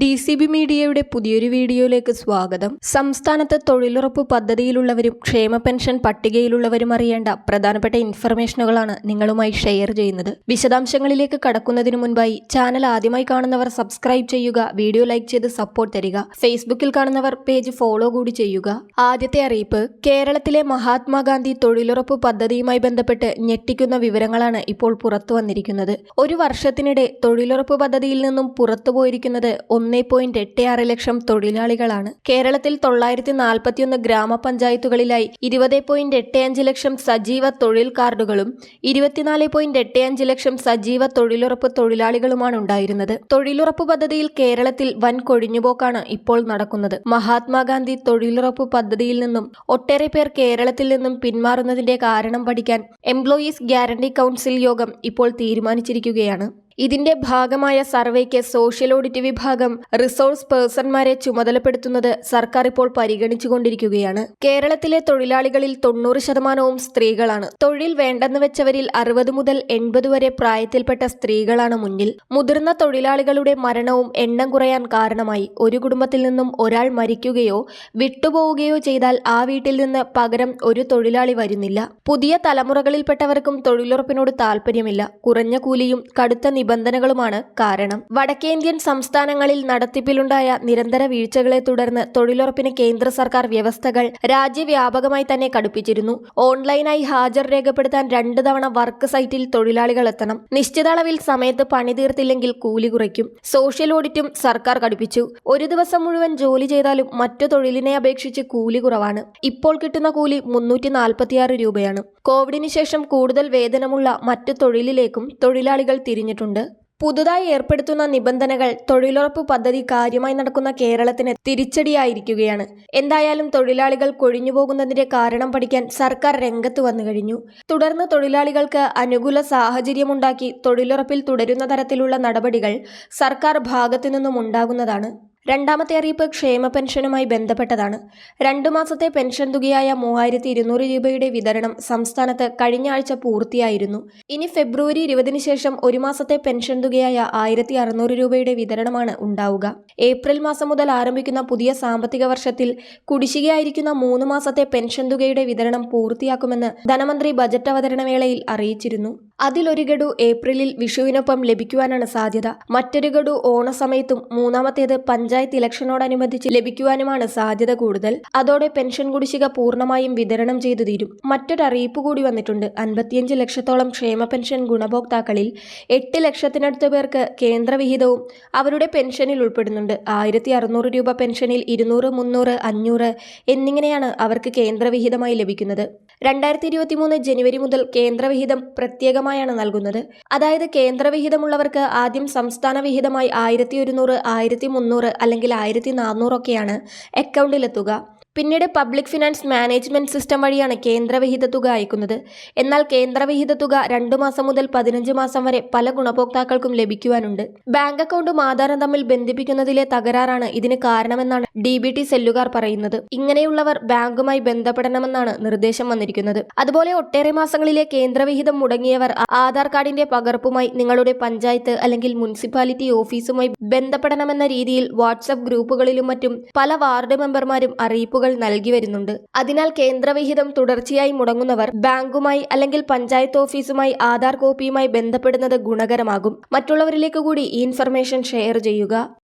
D C B മീഡിയയുടെ പുതിയൊരു വീഡിയോയിലേക്ക് സ്വാഗതം. സംസ്ഥാനത്ത് തൊഴിലുറപ്പ് പദ്ധതിയിലുള്ളവരും ക്ഷേമ പെൻഷൻ പട്ടികയിലുള്ളവരും അറിയേണ്ട പ്രധാനപ്പെട്ട ഇൻഫർമേഷനുകളാണ് നിങ്ങളുമായി ഷെയർ ചെയ്യുന്നത്. വിശദാംശങ്ങളിലേക്ക് കടക്കുന്നതിന് മുൻപായി ചാനൽ ആദ്യമായി കാണുന്നവർ സബ്സ്ക്രൈബ് ചെയ്യുക വീഡിയോ ലൈക്ക് ചെയ്ത് സപ്പോർട്ട് തരിക ഫേസ്ബുക്കിൽ കാണുന്നവർ പേജ് ഫോളോ കൂടി ചെയ്യുക. ആദ്യത്തെ അറിയിപ്പ് കേരളത്തിലെ മഹാത്മാഗാന്ധി തൊഴിലുറപ്പ് പദ്ധതിയുമായി ബന്ധപ്പെട്ട് ഞെട്ടിക്കുന്ന വിവരങ്ങളാണ് ഇപ്പോൾ പുറത്തു വന്നിരിക്കുന്നത്. ഒരു വർഷത്തിനിടെ തൊഴിലുറപ്പ് പദ്ധതിയിൽ നിന്നും പുറത്തുപോയിരിക്കുന്നത് ഒന്നേ പോയിന്റ് എട്ട് ആറ് ലക്ഷം തൊഴിലാളികളാണ്. കേരളത്തിൽ തൊള്ളായിരത്തി നാൽപ്പത്തിയൊന്ന് ഗ്രാമപഞ്ചായത്തുകളിലായി ഇരുപത് പോയിന്റ് എട്ട് അഞ്ച് ലക്ഷം സജീവ തൊഴിൽ കാർഡുകളും ഇരുപത്തിനാല് പോയിന്റ് എട്ട് അഞ്ച് ലക്ഷം സജീവ തൊഴിലുറപ്പ് തൊഴിലാളികളുമാണ് ഉണ്ടായിരുന്നത്. തൊഴിലുറപ്പ് പദ്ധതിയിൽ കേരളത്തിൽ വൻ കൊഴിഞ്ഞുപോക്കാണ് ഇപ്പോൾ നടക്കുന്നത്. മഹാത്മാഗാന്ധി തൊഴിലുറപ്പ് പദ്ധതിയിൽ നിന്നും ഒട്ടേറെ പേർ കേരളത്തിൽ നിന്നും പിന്മാറുന്നതിന്റെ കാരണം പഠിക്കാൻ എംപ്ലോയീസ് ഗ്യാരണ്ടി കൗൺസിൽ യോഗം ഇപ്പോൾ തീരുമാനിച്ചിരിക്കുകയാണ്. ഇതിന്റെ ഭാഗമായ സർവേക്ക് സോഷ്യൽ ഓഡിറ്റ് വിഭാഗം റിസോഴ്സ് പേഴ്സൺമാരെ ചുമതലപ്പെടുത്തുന്നത് സർക്കാർ ഇപ്പോൾ പരിഗണിച്ചുകൊണ്ടിരിക്കുകയാണ്. കേരളത്തിലെ തൊഴിലാളികളിൽ തൊണ്ണൂറ് ശതമാനവും സ്ത്രീകളാണ്. തൊഴിൽ വേണ്ടെന്ന് വെച്ചവരിൽ അറുപത് മുതൽ എൺപത് വരെ പ്രായത്തിൽപ്പെട്ട സ്ത്രീകളാണ് മുന്നിൽ. മുതിർന്ന തൊഴിലാളികളുടെ മരണവും എണ്ണം കുറയാൻ കാരണമായി. ഒരു കുടുംബത്തിൽ നിന്നും ഒരാൾ മരിക്കുകയോ വിട്ടുപോവുകയോ ചെയ്താൽ ആ വീട്ടിൽ നിന്ന് പകരം ഒരു തൊഴിലാളി വരുന്നില്ല. പുതിയ തലമുറകളിൽപ്പെട്ടവർക്കും തൊഴിലുറപ്പിനോട് താല്പര്യമില്ല കുറഞ്ഞ കൂലിയും കടുത്ത നിബന്ധനകളുമാണ് കാരണം. വടക്കേന്ത്യൻ സംസ്ഥാനങ്ങളിൽ നടത്തിപ്പിലുണ്ടായ നിരന്തര വീഴ്ചകളെ തുടർന്ന് തൊഴിലുറപ്പിന് കേന്ദ്ര സർക്കാർ വ്യവസ്ഥകൾ രാജ്യവ്യാപകമായി തന്നെ കടുപ്പിച്ചിരുന്നു. ഓൺലൈനായി ഹാജർ രേഖപ്പെടുത്താൻ രണ്ട് തവണ വർക്ക് സൈറ്റിൽ തൊഴിലാളികൾ എത്തണം. നിശ്ചിത അളവിൽ സമയത്ത് പണി തീർത്തില്ലെങ്കിൽ കൂലി കുറയ്ക്കും. സോഷ്യൽ ഓഡിറ്റും സർക്കാർ കടുപ്പിച്ചു. ഒരു ദിവസം മുഴുവൻ ജോലി ചെയ്താലും മറ്റു തൊഴിലിനെ അപേക്ഷിച്ച് കൂലി കുറവാണ്. ഇപ്പോൾ കിട്ടുന്ന കൂലി മുന്നൂറ്റി നാൽപ്പത്തിയാറ് രൂപയാണ്. കോവിഡിന് ശേഷം കൂടുതൽ വേതനമുള്ള മറ്റു തൊഴിലിലേക്കും തൊഴിലാളികൾ തിരിഞ്ഞിട്ടുണ്ട്. പുതുതായി ഏർപ്പെടുത്തുന്ന നിബന്ധനകൾ തൊഴിലുറപ്പ് പദ്ധതി കാര്യമായി നടക്കുന്ന കേരളത്തിന് തിരിച്ചടിയായിരിക്കുകയാണ്. എന്തായാലും തൊഴിലാളികൾ കൊഴിഞ്ഞുപോകുന്നതിന്റെ കാരണം പഠിക്കാൻ സർക്കാർ രംഗത്ത് വന്നു കഴിഞ്ഞു. തുടർന്ന് തൊഴിലാളികൾക്ക് അനുകൂല സാഹചര്യമുണ്ടാക്കി തൊഴിലുറപ്പിൽ തുടരുന്ന തരത്തിലുള്ള നടപടികൾ സർക്കാർ ഭാഗത്തു നിന്നും ഉണ്ടാകുന്നതാണ്. രണ്ടാമത്തെ അറിയിപ്പ് ക്ഷേമ പെൻഷനുമായി ബന്ധപ്പെട്ടതാണ്. രണ്ടു മാസത്തെ പെൻഷൻ തുകയായ മൂവായിരത്തി ഇരുന്നൂറ് രൂപയുടെ വിതരണം സംസ്ഥാനത്ത് കഴിഞ്ഞ ആഴ്ച പൂർത്തിയായിരുന്നു. ഇനി ഫെബ്രുവരി ഇരുപതിന് ശേഷം ഒരു മാസത്തെ പെൻഷൻ തുകയായ ആയിരത്തി അറുന്നൂറ് രൂപയുടെ വിതരണമാണ് ഉണ്ടാവുക. ഏപ്രിൽ മാസം മുതൽ ആരംഭിക്കുന്ന പുതിയ സാമ്പത്തിക വർഷത്തിൽ കുടിശ്ശികയായിരിക്കുന്ന മൂന്ന് മാസത്തെ പെൻഷൻ തുകയുടെ വിതരണം പൂർത്തിയാക്കുമെന്ന് ധനമന്ത്രി ബജറ്റ് അവതരണ വേളയിൽ അറിയിച്ചിരുന്നു. അതിലൊരു ഗഡു ഏപ്രിലിൽ വിഷുവിനൊപ്പം ലഭിക്കുവാനാണ് സാധ്യത. മറ്റൊരു ഗഡു ഓണസമയത്തും മൂന്നാമത്തേത് പഞ്ചായത്ത് ഇലക്ഷനോടനുബന്ധിച്ച് ലഭിക്കുവാനുമാണ് സാധ്യത കൂടുതൽ. അതോടെ പെൻഷൻ കുടിശ്ശിക പൂർണമായും വിതരണം ചെയ്തു തീരും. മറ്റൊരറിയിപ്പ് കൂടി വന്നിട്ടുണ്ട്. അൻപത്തിയഞ്ച് ലക്ഷത്തോളം ക്ഷേമ പെൻഷൻ ഗുണഭോക്താക്കളിൽ എട്ട് ലക്ഷത്തിനടുത്ത് പേർക്ക് കേന്ദ്രവിഹിതവും അവരുടെ പെൻഷനിൽ ഉൾപ്പെടുന്നുണ്ട്. ആയിരത്തി അറുന്നൂറ് രൂപ പെൻഷനിൽ ഇരുന്നൂറ് മുന്നൂറ് അഞ്ഞൂറ് എന്നിങ്ങനെയാണ് അവർക്ക് കേന്ദ്രവിഹിതമായി ലഭിക്കുന്നത്. രണ്ടായിരത്തി ഇരുപത്തി മൂന്ന് ജനുവരി മുതൽ കേന്ദ്രവിഹിതം പ്രത്യേകമായാണ് നൽകുന്നത്. അതായത് കേന്ദ്രവിഹിതമുള്ളവർക്ക് ആദ്യം സംസ്ഥാന വിഹിതമായി ആയിരത്തി ഒരുന്നൂറ് ആയിരത്തി മുന്നൂറ് അല്ലെങ്കിൽ ആയിരത്തി നാനൂറൊക്കെയാണ് അക്കൗണ്ടിലെത്തുക. പിന്നീട് പബ്ലിക് ഫിനാൻസ് മാനേജ്മെന്റ് സിസ്റ്റം വഴിയാണ് കേന്ദ്രവിഹിത തുക അയക്കുന്നത്. എന്നാൽ കേന്ദ്രവിഹിത തുക രണ്ടു മാസം മുതൽ പതിനഞ്ച് മാസം വരെ പല ഗുണഭോക്താക്കൾക്കും ലഭിക്കുവാനുണ്ട്. ബാങ്ക് അക്കൗണ്ടും ആധാരം തമ്മിൽ ബന്ധിപ്പിക്കുന്നതിലെ തകരാറാണ് ഇതിന് കാരണമെന്നാണ് ഡി ബി ടി സെല്ലുകാർ പറയുന്നത്. ഇങ്ങനെയുള്ളവർ ബാങ്കുമായി ബന്ധപ്പെടണമെന്നാണ് നിർദ്ദേശം വന്നിരിക്കുന്നത്. അതുപോലെ ഒട്ടേറെ മാസങ്ങളിലെ കേന്ദ്രവിഹിതം മുടങ്ങിയവർ ആധാർ കാർഡിന്റെ പകർപ്പുമായി നിങ്ങളുടെ പഞ്ചായത്ത് അല്ലെങ്കിൽ മുനിസിപ്പാലിറ്റി ഓഫീസുമായി ബന്ധപ്പെടണമെന്ന രീതിയിൽ വാട്സപ്പ് ഗ്രൂപ്പുകളിലും മറ്റും പല വാർഡ് മെമ്പർമാരും അറിയിപ്പുകൾ നൽകി വരുന്നുണ്ട്. അതിനാൽ കേന്ദ്രവിഹിതം തുടർച്ചയായി മുടങ്ങുന്നവർ ബാങ്കുമായി അല്ലെങ്കിൽ പഞ്ചായത്ത് ഓഫീസുമായി ആധാർ കോപ്പിയുമായി ബന്ധപ്പെടുന്നത് ഗുണകരമാകും. മറ്റുള്ളവരിലേക്ക് കൂടി ഈ ഇൻഫർമേഷൻ ഷെയർ ചെയ്യുക.